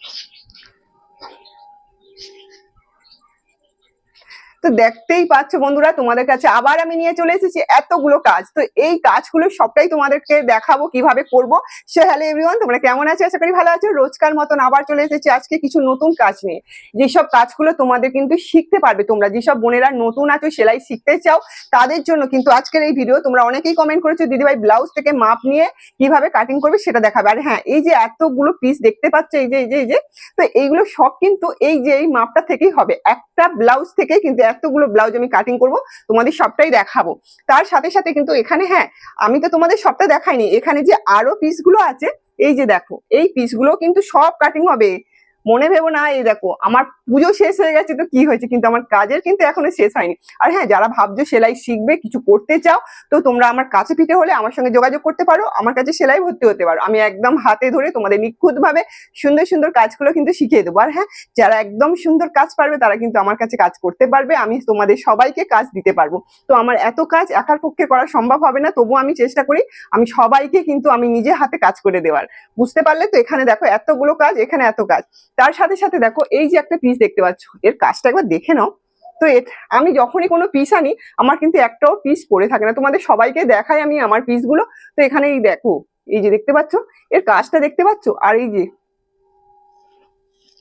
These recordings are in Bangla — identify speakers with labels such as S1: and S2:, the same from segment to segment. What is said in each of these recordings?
S1: Gracias. তো দেখতেই পাচ্ছ বন্ধুরা, তোমাদের কাছে আবার আমি নিয়ে চলে এসেছি এতগুলো কাজ। তো এই কাজগুলো সবটাই তোমাদেরকে দেখাবো কীভাবে করব। সে হ্যালো এভরিওয়ান, তোমরা কেমন আছো? আশা করি ভালো আছো। রোজকার মতন আবার চলে এসেছি আজকে কিছু নতুন কাজ নিয়ে। যেসব কাজগুলো তোমাদের কিন্তু শিখতে পারবে তোমরা, যেসব বোনেরা নতুন আছো, সেলাই শিখতে চাও, তাদের জন্য কিন্তু আজকের এই ভিডিও তোমরা অনেকেই কমেন্ট করেছ, দিদিভাই ব্লাউজ থেকে মাপ নিয়ে কীভাবে কাটিং করবে সেটা দেখাবে। আর হ্যাঁ এই যে এতগুলো পিস দেখতে পাচ্ছ, এই যে এই যে এই যে, তো এইগুলো সব কিন্তু এই যে, এই মাপটা থেকেই হবে। একটা ব্লাউজ থেকে কিন্তু এতগুলো ব্লাউজ আমি কাটিং করব, তোমাদের সবটাই দেখাবো। তার সাথে সাথে কিন্তু এখানে হ্যাঁ আমি তো তোমাদের সবটা দেখাইনি, এখানে যে আরও পিসগুলো আছে, এই যে দেখো, এই পিসগুলো কিন্তু সব কাটিং হবে। মনে ভেবো না, এই দেখো, আমার পুজো শেষ হয়ে গেছে তো কি হয়েছে? কিন্তু আমার কাজের কিন্তু এখনও শেষ হয়নি। আর হ্যাঁ যারা ভাবছ সেলাই শিখবে, কিছু করতে চাও, তো তোমরা আমার কাছে পিঠে হলে আমার সঙ্গে যোগাযোগ করতে পারো, আমার কাছে সেলাই ভর্তি হতে পারো। আমি একদম হাতে ধরে তোমাদের নিখুঁত ভাবে সুন্দর সুন্দর কাজগুলো কিন্তু শিখিয়ে দেবো। আর হ্যাঁ যারা একদম সুন্দর কাজ পারবে, তারা কিন্তু আমার কাছে কাজ করতে পারবে, আমি তোমাদের সবাইকে কাজ দিতে পারব। তো আমার এত কাজ একার পক্ষে করা সম্ভব হবে না, তবুও আমি চেষ্টা করি, আমি সবাইকে কিন্তু আমি নিজে হাতে কাজ করে দেওয়ার। বুঝতে পারলে তো এখানে দেখো এতগুলো কাজ, এখানে এত কাজ। তার সাথে সাথে দেখো, এই যে একটা পিস দেখতে পাচ্ছ। এর কাজটা একবার দেখে নাও। তো আমি যখনই কোনো পিস আনি, আমার কিন্তু একটাও পিস পড়ে থাকে না। তোমাদের সবাইকে দেখাই আমি আমার পিসগুলো তো এখানে এই দেখো, এই যে দেখতে পাচ্ছ? এর কাজটা দেখতে পাচ্ছ? আর এই যে,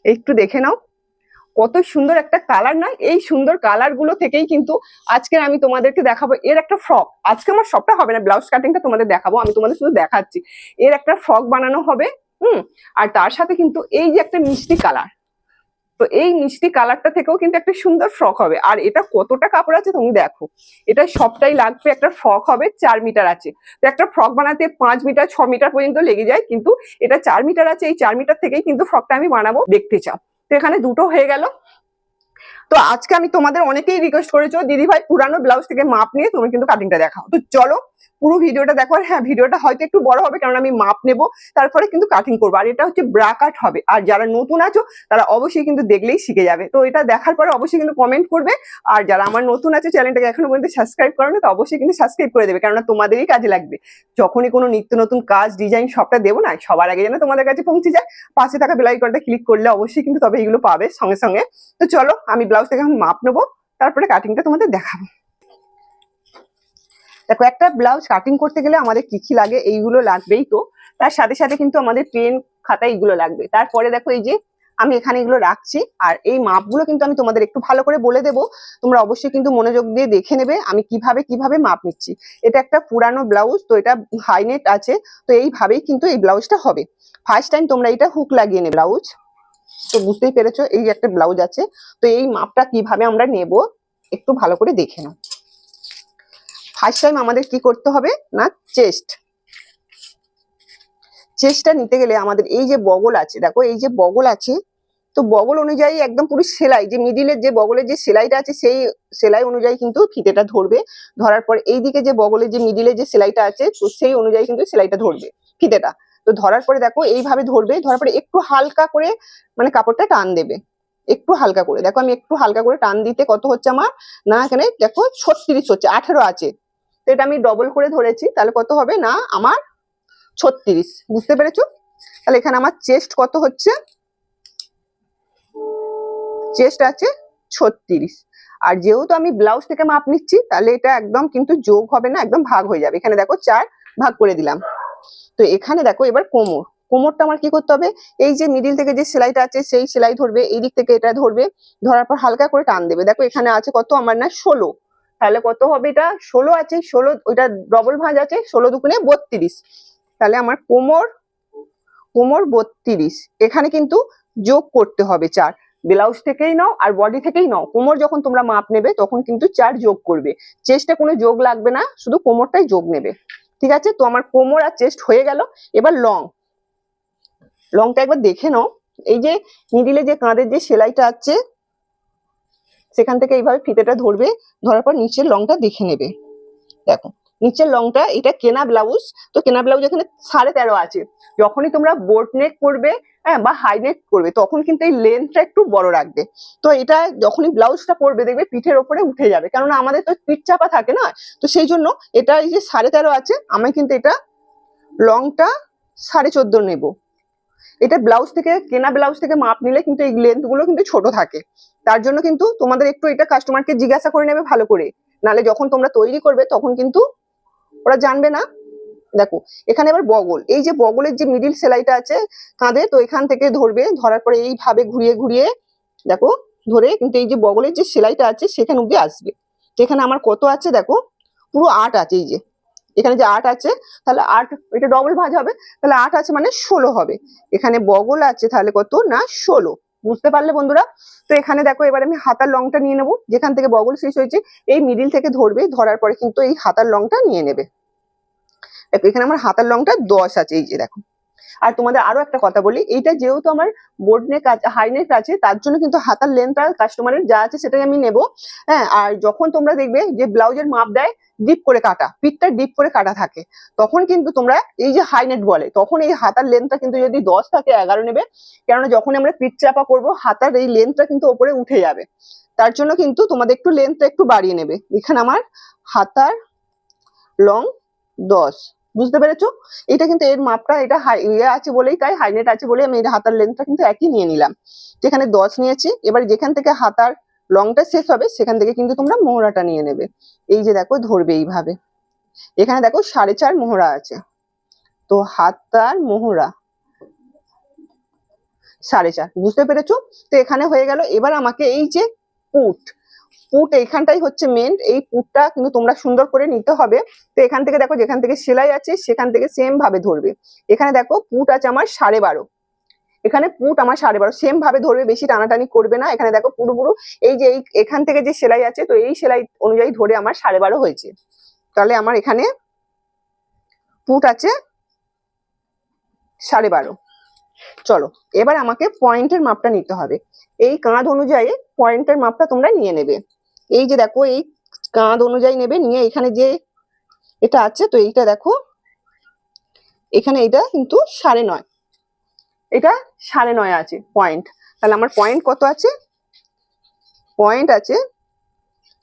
S1: একটু দেখে নাও। কত সুন্দর একটা কালার না? এই সুন্দর কালারগুলো থেকেই কিন্তু আজকে আমি তোমাদেরকে দেখাবো। এর একটা ফ্রক আজকে আমার সবটা হবে না ব্লাউজ কাটিংটা তোমাদের দেখাবো। আমি তোমাদের শুধু দেখাচ্ছি। এর একটা ফ্রক বানানো হবে, হুম? আর তার সাথে কিন্তু এই যে একটা মিষ্টি কালার তো এই মিষ্টি কালারটা থেকেও কিন্তু একটা সুন্দর ফ্রক হবে। আর এটা কতটা কাপড় আছে তুমি দেখো। এটা সবটাই লাগবে একটা ফ্রক হবে চার মিটার আছে। তো একটা ফ্রক বানাতে পাঁচ মিটার ছ মিটার পর্যন্ত লেগে যায়, কিন্তু এটা চার মিটার আছে, এই চার মিটার থেকেই কিন্তু ফ্রকটা আমি বানাবো দেখতে চাও। তো এখানে দুটো হয়ে গেল। তো আজকে আমি তোমাদের অনেকেই রিকোয়েস্ট করেছ দিদি ভাই পুরানো ব্লাউজ থেকে মাপ নিয়ে তুমি কিন্তু কাটিংটা দেখাও। তো চলো, পুরো ভিডিওটা দেখো আর হ্যাঁ ভিডিওটা হয়তো একটু বড় হবে কারণ আমি মাপ নেব, তারপরে কিন্তু কাটিং করব। আর এটা হচ্ছে ব্রা কাট হবে। আর যারা নতুন আছো, তারা অবশ্যই কিন্তু দেখলেই শিখে যাবে। তো এটা দেখার পরে অবশ্যই কিন্তু কমেন্ট করবে। আর যারা আমার নতুন আছে, চ্যানেলটাকে এখনও পর্যন্ত সাবস্ক্রাইব করো না, তো অবশ্যই কিন্তু সাবস্ক্রাইব করে দেবে। কেননা তোমাদেরই কাজে লাগবে। যখনই কোনো নিত্য নতুন কাজ ডিজাইন সবটা দেবো না, সবার আগে যেন তোমাদের কাছে পৌঁছে যায়। পাশে থাকা বেলাইকনটা ক্লিক করলে অবশ্যই কিন্তু তবে এগুলো পাবে সঙ্গে সঙ্গে। তো চলো, আমি ব্লাউজ থেকে মাপ নেব? তারপরে কাটিংটা তোমাদের দেখাবো। দেখো, একটা ব্লাউজ কাটিং করতে গেলে আমাদের কি কি লাগে এইগুলো লাগবেই তো। তার সাথে সাথে কিন্তু আমাদের পেন খাতা এইগুলো লাগবে। তারপরে দেখো এই যে আমি এখানে এগুলো রাখছি, আর এই মাপগুলো কিন্তু আমি তোমাদের একটু ভালো করে বলে দেবো। তোমরা অবশ্যই কিন্তু মনোযোগ দিয়ে দেখে নেবে আমি কীভাবে কীভাবে মাপ নিচ্ছি। এটা একটা পুরানো ব্লাউজ, তো এটা হাইনেট আছে, তো এইভাবেই কিন্তু এই ব্লাউজটা হবে। ফার্স্ট টাইম তোমরা এটা হুক লাগিয়ে নেবে ব্লাউজ। তো বুঝতেই পেরেছ, এই একটা ব্লাউজ আছে, তো এই মাপটা কীভাবে আমরা নেব একটু ভালো করে দেখে নাও। ফার্স্ট টাইম আমাদের কি করতে হবে না চেস্ট চেস্টটা নিতে গেলে আমাদের এই যে বগল আছে, দেখো এই যে বগল আছে, তো বগল অনুযায়ী একদম পুরো সেলাই, যে মিডিলের যে বগলের যে সেলাইটা আছে, সেই সেলাই অনুযায়ী কিন্তু ফিতেটা ধরবে। ধরার পর এই দিকে যে বগলের যে মিডিলে যে সেলাইটা আছে, তো সেই অনুযায়ী কিন্তু সেলাইটা ধরবে ফিতেটা। তো ধরার পরে দেখো, এইভাবে ধরবে, ধরার পরে একটু হালকা করে মানে কাপড়টা টান দেবে। একটু হালকা করে। দেখো আমি একটু হালকা করে টান দিতে কত হচ্ছে আমার? না, এখানে দেখো ছত্রিশ হচ্ছে, আঠেরো আছে। তো এটা আমি ডবল করে ধরেছি, তাহলে কত হবে? না, আমার ছত্রিশ। বুঝতে পেরেছ? তাহলে এখানে আমার চেস্ট কত হচ্ছে? চেস্ট আছে ছত্রিশ। আর যেহেতু আমি ব্লাউজ থেকে মাপ নিচ্ছি, তাহলে এটা একদম কিন্তু যোগ হবে না, একদম ভাগ হয়ে যাবে। এখানে দেখো চার ভাগ করে দিলাম। তো এখানে দেখো এবার কোমর। কোমরটা আমার কি করতে হবে? এই যে মিডিল থেকে যে সেলাইটা আছে, সেই সেলাই ধরবে এই দিক থেকে এটা ধরবে, ধরার পর হালকা করে টান দেবে। দেখো এখানে আছে কত? আমার না ষোলো। তাহলে কত হবে এটা? ষোলো আছে, ষোলো ওইটা ডবল ভাঁজ আছে, ষোলো দুগুণে বত্রিশ। তাহলে আমার কোমর কোমর বত্রিশ। এখানে কিন্তু যোগ করতে হবে চার। ব্লাউজ থেকেই নাও আর বডি থেকেই নাও। কোমর যখন তোমরা মাপ নেবে, তখন কিন্তু চার যোগ করবে। চেস্টে কোনো যোগ লাগবে না, শুধু কোমরটাই যোগ নেবে। ঠিক আছে? তো আমার কোমর আর চেস্ট হয়ে গেল। এবার লং। লংটা একবার দেখে নাও। এই যে নিডিলে যে কাঁধের যে সেলাইটা আছে, সেখান থেকে এইভাবে ফিতেটা ধরবে। ধরার পর নিচের লংটা দেখে নেবে। দেখো। নিচের লংটা এটা কেনা ব্লাউজ তো কেনা ব্লাউজ এখানে সাড়ে তেরো আছে। যখনই তোমরা বোট নেক করবে হ্যাঁ বা হাই নেক করবে, তখন কিন্তু এই লেন্থটা একটু বড় রাখবে। তো এটা যখনই ব্লাউজটা পরবে, দেখবে পিঠের ওপরে উঠে যাবে। কেননা আমাদের তো পিঠ চাপা থাকে না, তো সেই জন্য এটা এই যে সাড়ে তেরো আছে, আমি কিন্তু এটা লংটা সাড়ে চোদ্দ নেব। এটা ব্লাউজ থেকে, কেনা ব্লাউজ থেকে মাপ নিলে কিন্তু এই লেন্থগুলো কিন্তু ছোট থাকে। তার জন্য কিন্তু তোমাদের একটু এটা কাস্টমারকে জিজ্ঞাসা করে নেবে ভালো করে। নালে যখন তোমরা তৈরি করবে, তখন কিন্তু ওরা জানবে না। দেখো, এখানে এবার বগল। এই যে বগলের যে মিডিল সেলাইটা আছে কাঁধে, তো এখান থেকে ধরবে, ধরার পরে এইভাবে ঘুরিয়ে ঘুরিয়ে, দেখো, ধরে কিন্তু এই যে বগলের যে সেলাইটা আছে সেখানে অব্দি আসবে। এখানে আমার কত আছে দেখো, পুরো আট আছে এই যে। এখানে যে আট আছে, তাহলে আট, এটা ডবল ভাঁজ হবে, তাহলে আট আছে মানে ষোলো হবে। এখানে বগল আছে তাহলে কত না ষোলো। বুঝতে পারলে বন্ধুরা? তো এখানে দেখো, এবার আমি হাতার লংটা নিয়ে নেব। যেখান থেকে বগল শেষ হয়েছে, এই মিডিল থেকে ধরবে, ধরার পরে কিন্তু এই হাতার লংটা নিয়ে নেবে। দেখো, এখানে আমার হাতার লংটা দশ আছে, এই যে দেখো। আর তোমাদের আরও একটা কথা বলি, এইটা যেহেতু আমার বোর্ড নেক হাই নেক আছে, তার জন্য কিন্তু হাতার লেন্থটা কাস্টমারের যা আছে সেটাই আমি নেব। হ্যাঁ আর যখন তোমরা দেখবে যে ব্লাউজের মাপ দেয় ডিপ করে কাটা পিঠটা ডিপ করে কাটা থাকে, তখন কিন্তু তোমরা এই যে হাই নেট বলে, তখন এই হাতার লেন্থটা কিন্তু যদি দশ থাকে, এগারো নেবে, কেননা যখন আমরা পিঠ চাপা করব, হাতার এই লেন্থটা কিন্তু ওপরে উঠে যাবে। তার জন্য কিন্তু তোমাদের একটু লেন্থটা একটু বাড়িয়ে নেবে। এখানে আমার হাতার লং দশ। বুঝতে পেরেছ? এটা কিন্তু এর মাপটা এটা হাই ইয়ে আছে বলেই তাই, হাইনেট আছে বলে আমি এটা হাতার লেন্থটা কিন্তু একই নিয়ে নিলাম। যেখানে দশ নিয়েছি, এবার যেখান থেকে হাতার লংটা শেষ হবে, সেখান থেকে কিন্তু তোমরা মোহরাটা নিয়ে নেবে। এই যে দেখো, ধরবে এইভাবে। এখানে দেখো, সাড়ে চার মোহরা আছে। তো হাতার মোহরা সাড়ে চার, বুঝতে পেরেছ? তো এখানে হয়ে গেল, এবার আমাকে এই যে পুট পুট এইখানটাই হচ্ছে মেন এই পুটটা কিন্তু তোমরা সুন্দর করে নিতে হবে। তো এখান থেকে দেখো যেখান থেকে সেলাই আছে, সেখান থেকে সেম ভাবে ধরবে। এখানে দেখো পুট আছে আমার সাড়ে বারো। এখানে পুট আমার সাড়ে বারো। সেম ভাবে ধরবে, বেশি টানাটানি করবে না। এখানে দেখো পুরো পুরো এই যে এই, এখান থেকে যে সেলাই আছে, তো এই সেলাই অনুযায়ী ধরে আমার সাড়ে বারো হয়েছে। তাহলে আমার এখানে পুট আছে সাড়ে বারো। চলো, এবার আমাকে পয়েন্টের মাপটা নিতে হবে। এই কাঁধ অনুযায়ী পয়েন্টের মাপটা তোমরা নিয়ে নেবে। এই যে দেখো, এই কাঁধ অনুযায়ী নেবে, নিয়ে এখানে যে এটা আছে, তো এইটা দেখো, এখানে এটা কিন্তু সাড়ে নয়। এটা সাড়ে নয় আছে পয়েন্ট তাহলে আমার পয়েন্ট কত আছে? পয়েন্ট আছে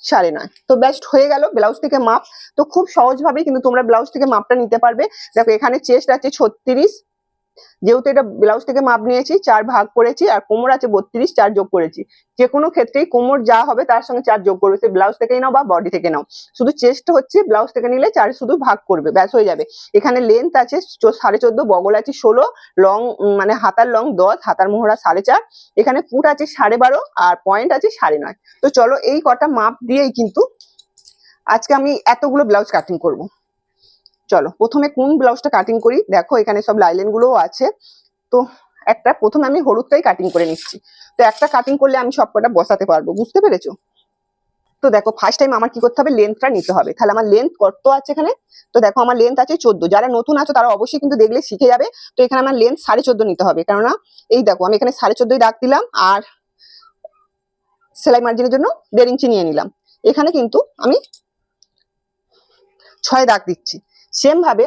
S1: সাড়ে নয়। তো বেস্ট হয়ে গেল ব্লাউজ থেকে মাপ। তো খুব সহজভাবে কিন্তু তোমরা ব্লাউজ থেকে মাপটা নিতে পারবে। দেখো, এখানে চেস্ট আছে ছত্রিশ যেহেতু এটা ব্লাউজ থেকে মাপ নিয়েছি, চার ভাগ করেছি আর কোমর আছে বত্রিশ, চার যোগ করেছি। যে কোনো ক্ষেত্রেই কোমর যা হবে তার সঙ্গে চার যোগ করবে। সে ব্লাউজ থেকেই নাও বা বডি থেকে নাও। শুধু চেস্ট হচ্ছে ব্লাউজ থেকে নিলে চার শুধু ভাগ করবে, ব্যাস হয়ে যাবে। এখানে লেন্থ আছে সাড়ে চোদ্দ, বগল আছে ষোলো লং মানে হাতার লং দশ, হাতার মোহরা সাড়ে চার। এখানে ফুট আছে সাড়ে বারো আর পয়েন্ট আছে সাড়ে নয়। তো চলো এই কটা মাপ দিয়েই কিন্তু আজকে আমি এতগুলো ব্লাউজ কাটিং করব। চলো, প্রথমে কোন ব্লাউজটা কাটিং করি? দেখো, এখানে সব লাইলেন গুলোও আছে। তো একটা, প্রথমে আমি হলুদটাই কাটিং করে নিচ্ছি। তো একটা কাটিং করলে আমি সবকটা বসাতে পারব, বুঝতে পেরেছ? তো দেখো ফার্স্ট টাইম আমার কি করতে হবে? লেন্থটা নিতে হবে। তাহলে আমার লেন্থ কত আছে এখানে? তো দেখো, আমার লেন্থ আছে চোদ্দ। যারা নতুন আছো, তারা অবশ্যই কিন্তু দেখলে শিখে যাবে। তো এখানে আমার লেন্থ সাড়ে চোদ্দ নিতে হবে। কেননা, এই দেখো, আমি এখানে সাড়ে চোদ্দই দাগ দিলাম আর সেলাই মার্জিনের জন্য দেড় ইঞ্চি নিয়ে নিলাম। এখানে কিন্তু আমি ছয় দাগ দিচ্ছি। সেম ভাবে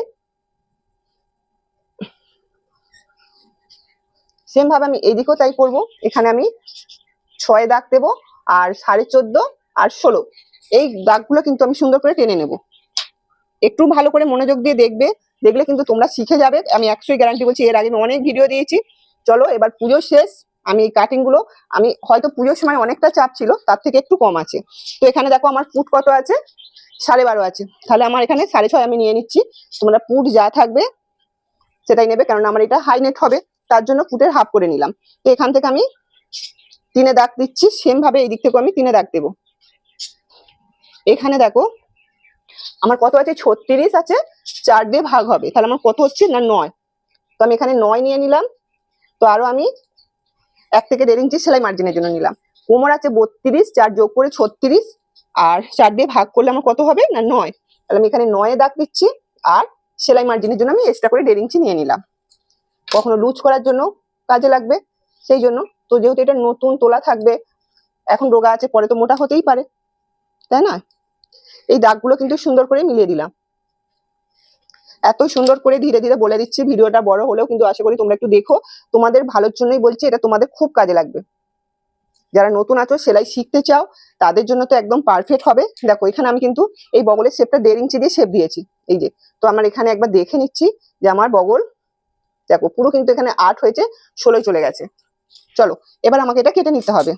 S1: সেম ভাবে আমি এদিকেও তাই করব। এখানে আমি ছয় দাগ দেবো, আর সাড়ে চোদ্দ আর ষোলো। এই দাগগুলো কিন্তু আমি সুন্দর করে টেনে নেব। একটু ভালো করে মনোযোগ দিয়ে দেখবে, দেখলে কিন্তু তোমরা শিখে যাবে। আমি একশোই গ্যারান্টি বলছি, এর আগে আমি অনেক ভিডিও দিয়েছি। চলো, এবার পুজো শেষ। আমি এই কাটিংগুলো আমি হয়তো পুজোর সময় অনেকটা চাপ ছিল, তার থেকে একটু কম আছে। তো এখানে দেখো আমার ফুট কত আছে? সাড়ে বারো আছে। তাহলে আমার এখানে সাড়ে ছয় আমি নিয়ে নিচ্ছি। তোমরা পুট যা থাকবে সেটাই নেবে কারণ আমার এটা হাই নেট হবে। তার জন্য ফুটের হাফ করে নিলাম। তো এখান থেকে আমি তিনে দাগ দিচ্ছি সেম ভাবে এই দিক থেকে আমি তিনে দাগ দেবো। এখানে দেখো, আমার কত আছে? ছত্রিশ আছে, চার দিয়ে ভাগ হবে। তাহলে আমার কত হচ্ছে না নয়? তো আমি এখানে নয় নিয়ে নিলাম। তো আরও আমি এক থেকে দেড় ইঞ্চি সেলাই মার্জিনের জন্য নিলাম। কোমর আছে বত্রিশ, চার যোগ করে ছত্রিশ। আর চার দিয়ে ভাগ করলে আমার কত হবে? না, নয়। তাহলে আমি এখানে নয়ে দাগ দিচ্ছি আর সেলাই মার্জিনের জন্য আমি এক্সট্রা করে দেড় ইঞ্চি নিয়ে নিলাম। কখনো লুজ করার জন্য কাজে লাগবে। সেই জন্য তো যেহেতু এটা নতুন তোলা থাকবে, এখন রোগা আছে, পরে তো মোটা হতেই পারে। তাই না? এই দাগগুলো কিন্তু সুন্দর করে মিলিয়ে দিলাম। এত সুন্দর করে ধীরে ধীরে বলে দিচ্ছি, ভিডিওটা বড় হলেও কিন্তু আশা করি তোমরা একটু দেখো। তোমাদের ভালোর জন্যই বলছি, এটা তোমাদের খুব কাজে লাগবে। যারা নতুন আছো, সেলাই শিখতে চাও, তাদের জন্য তো একদম পারফেক্ট হবে। দেখো, এখানে আমি কিন্তু এই বগলের শেপটা দেড় ইঞ্চি দিয়ে শেপ দিয়েছি। এই যে, তো আমার এখানে একবার দেখে নিচ্ছি যে আমার বগল, দেখো, পুরো কিন্তু এখানে আট হয়েছে, ষোলোই চলে গেছে। চলো, এবার আমাকে এটা কেটে নিতে হবে।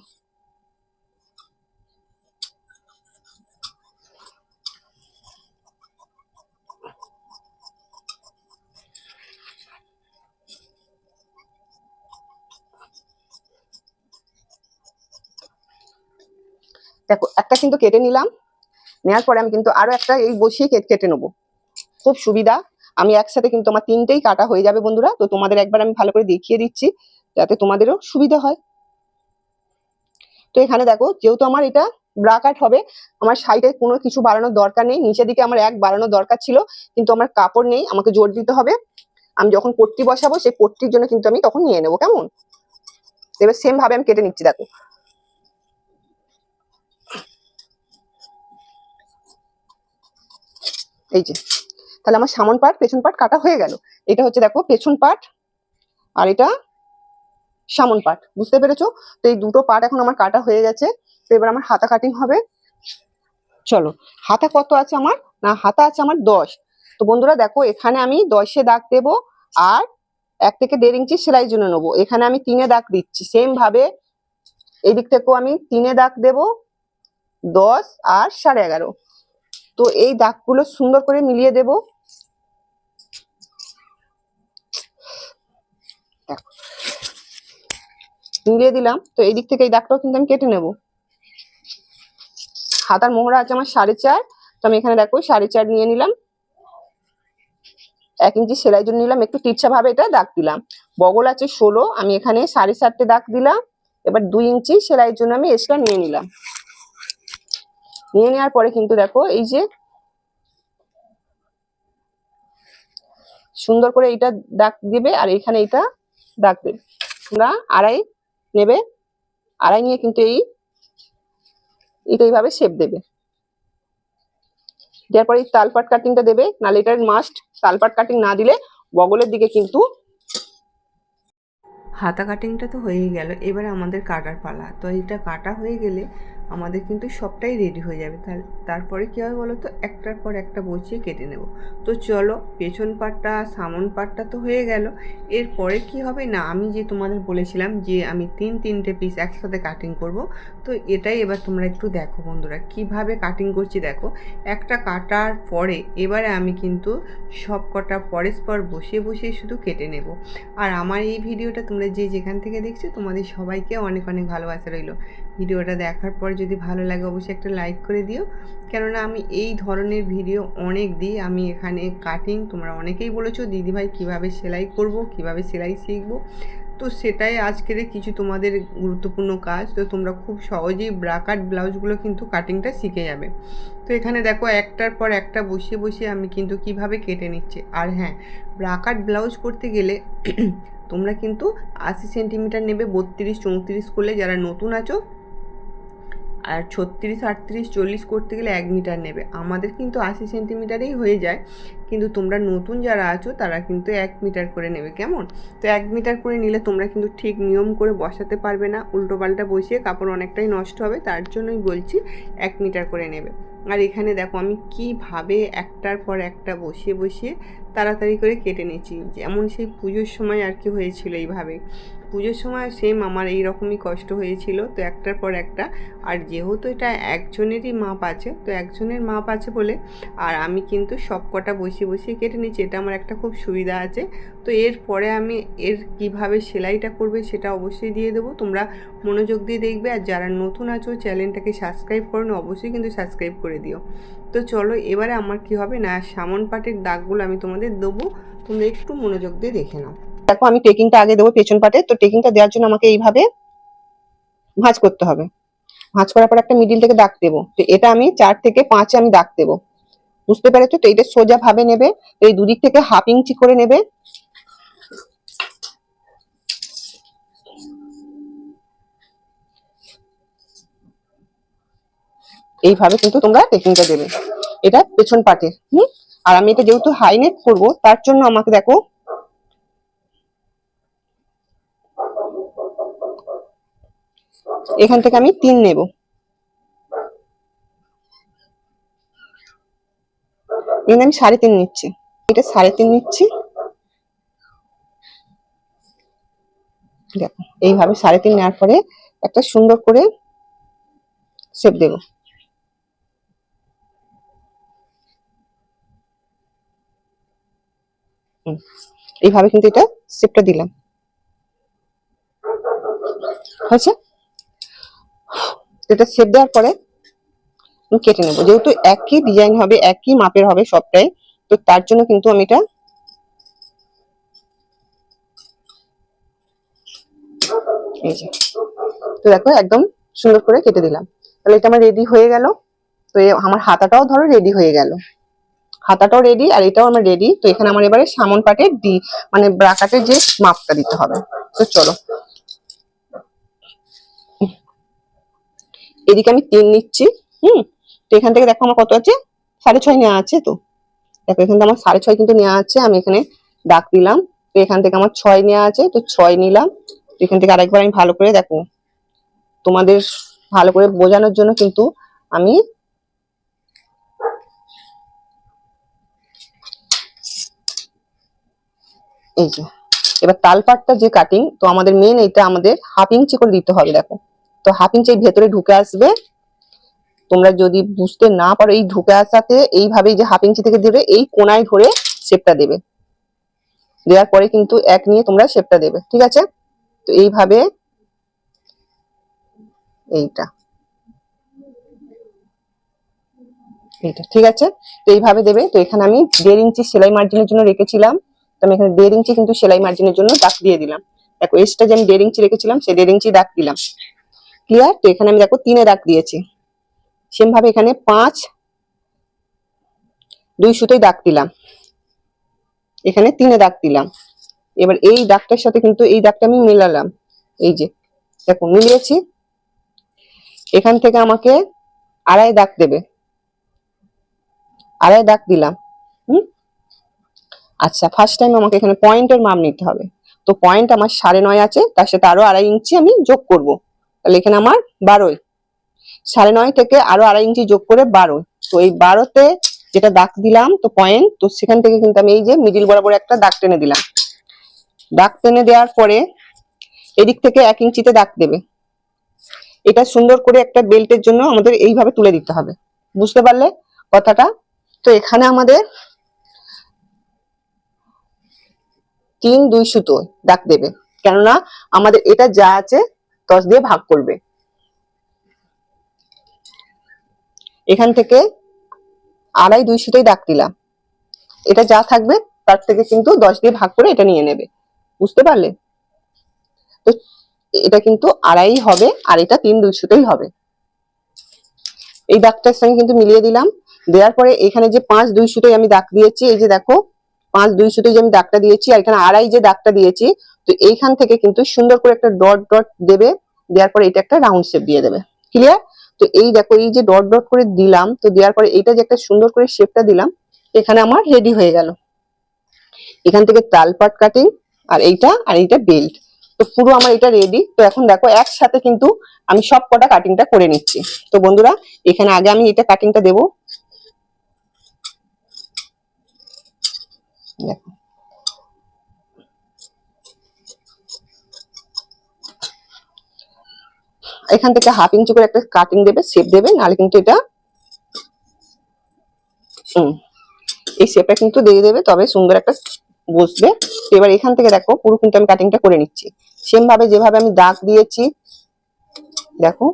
S1: দেখো, একটা কিন্তু কেটে নিলাম। নেওয়ার পরে আমি কিন্তু আরও একটা এই বসিয়ে কেটে কেটে নেব। খুব সুবিধা। আমি একসাথে কিন্তু আমার তিনটেই কাটা হয়ে যাবে বন্ধুরা। তো তোমাদের একবার আমি ভালো করে দেখিয়ে দিচ্ছি, যাতে তোমাদেরও সুবিধা হয়। তো এখানে দেখো, যেহেতু আমার এটা ব্রাকাট হবে, আমার সাইডে কোনো কিছু বাড়ানোর দরকার নেই। নিচের দিকে আমার এক বাড়ানোর দরকার ছিল, কিন্তু আমার কাপড় নেই, আমাকে জোর দিতে হবে। আমি যখন পট্টি বসাবো, সেই পট্টির জন্য কিন্তু আমি তখন নিয়ে নেব, কেমন? এবার সেম ভাবে আমি কেটে নিচ্ছি, দেখো। এই যে, তাহলে আমার সামন পাট, পেছন পাট কাটা হয়ে গেল। এটা হচ্ছে দেখো পেছন পাট আর এটা সামন পাট, বুঝতে পেরেছ? তো এই দুটো পাট এখন আমার কাটা হয়ে গেছে, তো এবার আমার হাতা কাটিং হবে। চলো, হাতা কত আছে আমার? না, হাতা আছে আমার দশ। তো বন্ধুরা দেখো, এখানে আমি দশে দাগ দেব আর এক থেকে দেড় ইঞ্চি সেলাই জন্য নেব। এখানে আমি তিনে দাগ দিচ্ছি সেম ভাবে এদিক থেকেও আমি তিনে দাগ দেব, দশ আর সাড়ে এগারো। তো এই দাগগুলো সুন্দর করে মিলিয়ে দেব। মিলিয়ে দিলাম। তো এই দিক থেকে এই দাগটাও কিন্তু আমি কেটে নেব। হাতার মোহরা আছে আমার সাড়ে চার। তো আমি এখানে দেখো, সাড়ে চার নিয়ে নিলাম। এক ইঞ্চি সেলাই জন্য নিলাম। একটু তিরছা ভাবে এটা দাগ দিলাম। বগল আছে ষোলো। আমি এখানে সাড়ে চারটে দাগ দিলাম। এবার দুই ইঞ্চি সেলাইয়ের জন্য আমি এক্সট্রা নিয়ে নিলাম। নিয়ে নেওয়ার পরে কিন্তু দেখো এই যে সুন্দর করে এইটা দাগ দিবে আর এখানে এইটা দাগ দেবে। তোমরা আড়াই নেবে, আড়াই নিয়ে কিন্তু এই এটা এইভাবে শেপ দেবে। দেওয়ার পরে এই তালপাট কাটিংটা দেবে, নাহলে এটার মাস্ট তালপাট কাটিং না দিলে বগলের দিকে কিন্তু
S2: হাতা কাটিংটা তো হয়েই গেল। এবারে আমাদের কাটার পালা। তো এটা কাটা হয়ে গেলে আমাদের কিন্তু সবটাই রেডি হয়ে যাবে। তাহলে তারপরে কী হবে বলো তো একটার পর একটা বসিয়ে কেটে নেব। তো চলো, পেছন পাটটা, সামন পাটটা তো হয়ে গেল। এরপরে কি হবে না, আমি যে তোমাদের বলেছিলাম যে আমি তিন, তিনটে পিস একসাথে কাটিং করব। তো এটাই এবার তোমরা একটু দেখো বন্ধুরা, কীভাবে কাটিং করছি দেখো। একটা কাটার পরে এবারে আমি কিন্তু সব কটা পরস্পর বসিয়ে বসিয়ে শুধু কেটে নেব। আর আমার এই ভিডিওটা তোমরা যে যেখান থেকে দেখছ, তোমাদের সবাইকে অনেক অনেক ভালোবাসা রইল। ভিডিওটা দেখার পর যদি ভালো লাগে অবশ্যই একটা লাইক করে দিও। কেননা আমি এই ধরনের ভিডিও অনেক দিই। আমি এখানে কাটিং তোমরা অনেকেই বলেছ, দিদিভাই, কীভাবে সেলাই করব? কীভাবে সেলাই শিখব? তো সেটাই আজকের কিছু তোমাদের গুরুত্বপূর্ণ কাজ। তো তোমরা খুব সহজেই ব্রাকাট ব্লাউজগুলো কিন্তু কাটিংটা শিখে যাবে। তো এখানে দেখো একটার পর একটা বসিয়ে বসিয়ে আমি কিন্তু কীভাবে কেটে নিচ্ছি। আর হ্যাঁ ব্রাকাট ব্লাউজ করতে গেলে তোমরা কিন্তু আশি সেন্টিমিটার নেবে, বত্রিশ, চৌত্রিশ করলে যারা নতুন আছো আর ছত্রিশ, আটত্রিশ, চল্লিশ করতে গেলে এক মিটার নেবে। আমাদের কিন্তু আশি সেন্টিমিটারেই হয়ে যায়। কিন্তু তোমরা নতুন যারা আছো, তারা কিন্তু এক মিটার করে নেবে, কেমন? তো এক মিটার করে নিলে তোমরা কিন্তু ঠিক নিয়ম করে বসাতে পারবে না। উল্টো পাল্টা বসিয়ে কাপড় অনেকটাই নষ্ট হবে, তার জন্যই বলছি এক মিটার করে নেবে। আর এখানে দেখো আমি কীভাবে একটার পর একটা বসিয়ে বসিয়ে তাড়াতাড়ি করে কেটে নিয়েছি। যেমন সেই পুজোর সময় আর কি হয়েছিল এইভাবে। পুজোর সময় সেম আমার এই রকমই কষ্ট হয়েছিল। তো একটার পর একটা। আর যেহেতু এটা একজনেরই মাপ আছে, তো একজনের মাপ আছে বলে আর আমি কিন্তু সব কটা বসিয়ে বসিয়ে কেটে নিচ্ছি এটা আমার একটা খুব সুবিধা আছে। তো এরপরে আমি এর কীভাবে সেলাইটা করবে সেটা অবশ্যই দিয়ে দেবো। তোমরা মনোযোগ দিয়ে দেখবে। আর যারা নতুন আছো, চ্যানেলটাকে সাবস্ক্রাইব করো অবশ্যই কিন্তু সাবস্ক্রাইব করে দিও। তো চলো এবারে আমার কি হবে না, সামন পাটের দাগগুলো আমি তোমাদের দেবো, তোমরা একটু মনোযোগ দিয়ে দেখে নাও।
S1: দেখো, আমি টেকিংটা আগে দেবো পেছন পাটে, তো টেকিংটা দেওয়ার জন্য আমাকে এইভাবে ভাঁজ করতে হবে। ভাঁজ করার পর একটা মিডিল থেকে দাগ দেবো, তো এটা আমি চার থেকে পাঁচে আমি দাগ দেবো। বুঝতে পেরেছ? তো এটা সোজা ভাবে নেবে, এই দুদিক থেকে হাফ ইঞ্চি করে নেবে এইভাবে কিন্তু তোমরা টেকিংটা দেবে। এটা পেছন পাটে। হুম? আর আমি এটা যেহেতু হাই নেক করব, তার জন্য আমাকে দেখো, এখান থেকে আমি তিন নেব। এখানে আমি সাড়ে তিন নিচ্ছি। এটা সাড়ে তিন নিচ্ছি। দেখো, এইভাবে সাড়ে তিন নেওয়ার পরে একটা সুন্দর করে সেপ দেবো। এইভাবে কিন্তু এটা শেপটা দিলাম। হয়েছে? এটা শেপ দেওয়ার পরে কেটে নেব। যেহেতু একই ডিজাইন হবে, একই মাপের হবে সবটাই, তো তার জন্য কিন্তু আমি এটা তো দেখো একদম সুন্দর করে কেটে দিলাম। তাহলে এটা আমার রেডি হয়ে গেল। তো আমার হাতাটাও ধরো রেডি হয়ে গেল। হাতাটাও রেডি আর এটাও আমার রেডি তো এখানে আমার এবারে সামন পাটের ডি মানে ব্রাকাটের যে মাপটা দিতে হবে। তো চলো। এদিকে আমি তিন নিচ্ছি, হুম? তো এখান থেকে দেখো আমার কত আছে? সাড়ে ছয় নেওয়া আছে তো। দেখো, এখান থেকে আমার সাড়ে ছয় কিন্তু নেওয়া আছে, আমি এখানে দাগ দিলাম। তো এখান থেকে আমার ছয় নেওয়া আছে, তো ছয় নিলাম। তো এখান থেকে আরেকবার আমি ভালো করে দেখো, তোমাদের ভালো করে বোঝানোর জন্য কিন্তু আমি এই যে, এবার তালপাটটা যে কাটিং তো আমাদের মেন এটা আমাদের হাফ ইঞ্চি করে দিতে হবে, দেখো। তো হাফ ইঞ্চি ভেতরে ঢুকে আসবে। তোমরা যদি বুঝতে না পারো এই ঢুকে আসাতে এইভাবে যে হাফ ইঞ্চি থেকে ধরে এই কোনায় ধরে শেপটা দেবে। দেওয়ার পরে কিন্তু এক নিয়ে তোমরা শেপটা দেবে, ঠিক আছে? তো এইভাবে এইটা। এইটা, ঠিক আছে? তো এইভাবে দেবে। তো এখানে আমি দেড় ইঞ্চি সেলাই মার্জিনের জন্য রেখেছিলাম। তো আমি এখানে দেড় কিন্তু সেলাই মার্জিনের জন্য দাগ দিয়ে দিলাম। দেখো, এসটা যে আমি দেড় রেখেছিলাম, সেই দেড় দাগ দিলাম। ক্লিয়ার তো এখানে আমি দেখো তিনে দাগ দিয়েছি। সেম ভাবে এখানে পাঁচ, দুই সুতোই দাগ দিলাম। এখানে তিনে দাগ দিলাম। এবার এই দাগটার সাথে কিন্তু এই দাগটা আমি মেলালাম। এই যে, দেখো, মিলিয়েছি। এখান থেকে আমাকে আড়াই দাগ দেবে। আড়াই দাগ দিলাম। আচ্ছা ফার্স্ট টাইম আমাকে এখানে পয়েন্টের মাপ নিতে হবে। তো পয়েন্ট আমার সাড়ে নয় আছে, তার সাথে আরও আড়াই ইঞ্চি আমি যোগ করব। তাহলে এখানে আমার বারোই। সাড়ে নয় থেকে আরও আড়াই ইঞ্চি যোগ করে বারো তো এই বারোতে যেটা দাগ দিলাম, তো পয়েন্ট তো সেখান থেকে কিন্তু আমি এই যে মিডিল বরাবর একটা দাগ টেনে দিলাম। দাগ টেনে দেওয়ার পরে এদিক থেকে এক ইঞ্চিতে দাগ দেবে। এটা সুন্দর করে একটা বেল্টের জন্য আমাদের এইভাবে তুলে দিতে হবে। বুঝতে পারলে কথাটা? তো এখানে আমাদের তিন দুই সুতো দাগ দেবে। কেননা আমাদের এটা যা আছে দশ দিয়ে ভাগ করবে। এখান থেকে আড়াই দুই সুতোই দাগ দিলাম এটা যা থাকবে তার থেকে কিন্তু দশ দিয়ে ভাগ করে এটা নিয়ে নেবে। বুঝতে পারলে? তো এটা কিন্তু আড়াই হবে আর এটা তিন দুই সুতোই হবে। এই দাগটার সঙ্গে কিন্তু মিলিয়ে দিলাম। দেওয়ার পরে এখানে যে পাঁচ দুই সুতোই আমি দাগ দিয়েছি, এই যে দেখো পাঁচ দুই সুতোই যে আমি দাগটা দিয়েছি আর এখানে আড়াই যে দাগটা দিয়েছি, তো এইখান থেকে কিন্তু সুন্দর করে একটা ডট ডট দেবে, দেওয়ার পরে এটা একটা রাউন্ড শেপ দিয়ে দেবে। ক্লিয়ার তো এই দেখো, এই যে ডট ডট করে দিলাম, তো দেওয়ার পরে এইটা যে একটা সুন্দর করে শেপটা দিলাম, এখানে আমার রেডি হয়ে গেল। এখান থেকে তালপাট কাটিং আর এইটা আর এইটা বেল্ট তো পুরো আমার এটা রেডি তো এখন দেখো, একসাথে কিন্তু আমি সব কটা কাটিংটা করে নিচ্ছি। তো বন্ধুরা, এখানে আগে আমি এটা কাটিংটা দেবো। দেখো এখান থেকে হাফ ইঞ্চি করে একটা কাটিং দেবে শেপ দেবে, নাহলে কিন্তু এটা হুম এই শেপটা কিন্তু দিয়ে দেবে, তবে সুন্দর একটা বসবে। এবার এখান থেকে দেখো, পুরো কিন্তু আমি কাটিংটা করে নিচ্ছি। সেম ভাবে যেভাবে আমি দাগ দিয়েছি, দেখো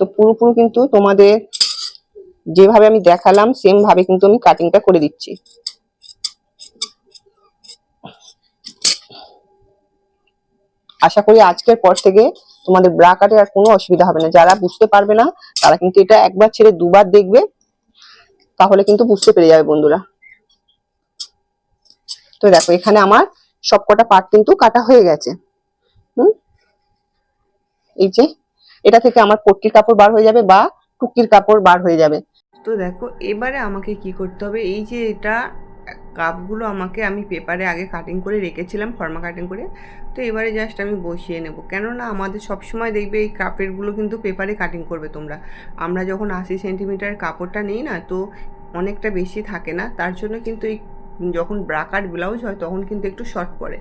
S1: তো পুরোপুরি কিন্তু তোমাদের যেভাবে আমি দেখালাম সেম ভাবে কিন্তু আমি কাটিংটা করে দিচ্ছি। আশা করি আজকের পর থেকে তোমাদের ব্রা কাটে আর কোনো অসুবিধা হবে না। যারা বুঝতে পারবে না, তারা কিন্তু এটা একবার ছেড়ে দুবার দেখবে, তাহলে কিন্তু বুঝতে পেরে যাবে বন্ধুরা। তো দেখো, এখানে আমার সবকটা পার্ট কিন্তু কাটা হয়ে গেছে। হুম? এই যে এটা থেকে আমার পট্টির কাপড় বার হয়ে যাবে বা টুকির কাপড় বার হয়ে যাবে।
S2: তো দেখো, এবারে আমাকে কি করতে হবে? এই যে এটা কাপগুলো আমাকে আমি পেপারে আগে কাটিং করে রেখেছিলাম ফর্মা কাটিং করে। তো এবারে জাস্ট আমি বসিয়ে নেব। কেননা আমাদের সব সময় দেখবে এই কাপেরগুলো কিন্তু পেপারে কাটিং করবে তোমরা। আমরা যখন আশি সেন্টিমিটার কাপড়টা নিই না, তো অনেকটা বেশি থাকে না। তার জন্য কিন্তু এই যখন ব্রাকার ব্লাউজ হয়, তখন কিন্তু একটু শর্ট পড়ে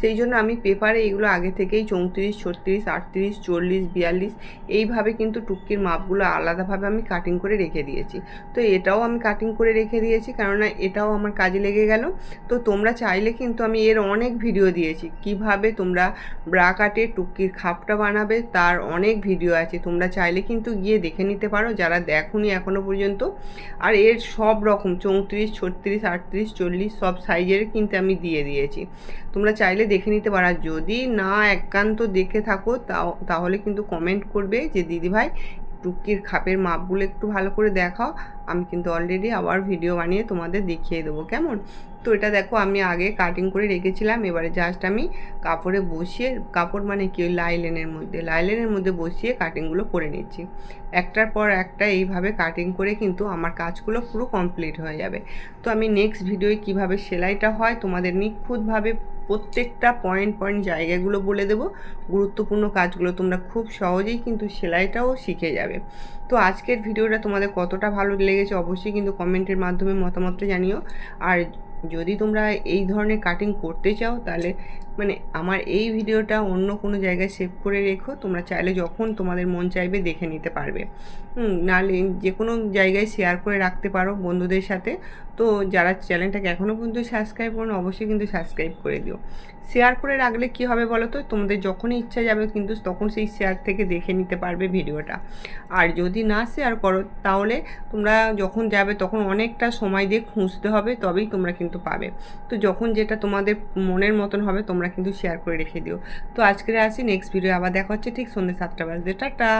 S2: সেই জন্য আমি পেপারে এগুলো আগে থেকেই চৌত্রিশ, ছত্রিশ, আটত্রিশ, চল্লিশ, বিয়াল্লিশ এইভাবে কিন্তু টুকির মাপগুলো আলাদাভাবে আমি কাটিং করে রেখে দিয়েছি। তো এটাও আমি কাটিং করে রেখে দিয়েছি কেননা এটাও আমার কাজে লেগে গেল। তো তোমরা চাইলে কিন্তু আমি এর অনেক ভিডিও দিয়েছি। কীভাবে তোমরা ব্রা কাটে টুকির খাপটা বানাবে তার অনেক ভিডিও আছে। তোমরা চাইলে কিন্তু গিয়ে দেখে নিতে পারো যারা দেখোনি এখনও পর্যন্ত। আর এর সব রকম চৌত্রিশ, ছত্রিশ, আটত্রিশ, চল্লিশ সব সাইজের কিন্তু আমি দিয়ে দিয়েছি। তোমরা চাইলে দেখে নিতে পারো। যদি না একান্ত দেখে থাকো, তাও, তাহলে কিন্তু কমেন্ট করবে যে দিদিভাই টুকির খাপের মাপগুলো একটু ভালো করে দেখাও। আমি কিন্তু অলরেডি আবার ভিডিও বানিয়ে তোমাদের দেখিয়ে দেবো। কেমন? তো এটা দেখো, আমি আগে কাটিং করে রেখেছিলাম। এবারে জাস্ট আমি কাপড়ে বসিয়ে, কাপড় মানে কি? ওই লাইলেনের মধ্যে লাইলেনের মধ্যে বসিয়ে কাটিংগুলো করে নিচ্ছি। একটার পর একটা এইভাবে কাটিং করে কিন্তু আমার কাজগুলো পুরো কমপ্লিট হয়ে যাবে। তো আমি নেক্সট ভিডিওয়ে কীভাবে সেলাইটা হয়, তোমাদের নিখুঁতভাবে প্রত্যেকটা পয়েন্ট পয়েন্ট জায়গাগুলো বলে দেবো। গুরুত্বপূর্ণ কাজগুলো তোমরা খুব সহজেই কিন্তু সেলাইটাও শিখে যাবে। তো আজকের ভিডিওটা তোমাদের কতটা ভালো লেগেছে অবশ্যই কিন্তু কমেন্টের মাধ্যমে মতামতটা জানিও। আর যদি তোমরা এই ধরনের কাটিং করতে চাও, তাহলে মানে আমার এই ভিডিওটা অন্য কোনো জায়গায় সেভ করে রেখো। তোমরা চাইলে যখন তোমাদের মন চাইবে দেখে নিতে পারবে। নাহলে যে কোনো জায়গায় শেয়ার করে রাখতে পারো বন্ধুদের সাথে। তো যারা চ্যানেলটাকে এখনও পর্যন্ত সাবস্ক্রাইব করুন, অবশ্যই কিন্তু সাবস্ক্রাইব করে দিও। শেয়ার করে রাখলে কি হবে বলো তো? তোমাদের যখনই ইচ্ছা যাবে কিন্তু তখন সেই শেয়ার থেকে দেখে নিতে পারবে ভিডিওটা। আর যদি না শেয়ার করো, তাহলে তোমরা যখন যাবে তখন অনেকটা সময় দিয়ে খুঁজতে হবে, তবেই তোমরা কিন্তু পাবে। তো যখন যেটা তোমাদের মনের মতন হবে, তোমরা কিন্তু শেয়ার করে রেখে দিও। তো আজকের আসি নেক্সট ভিডিও আবার দেখা হচ্ছে ঠিক সন্ধ্যে সাতটা বাজতে। টাটা!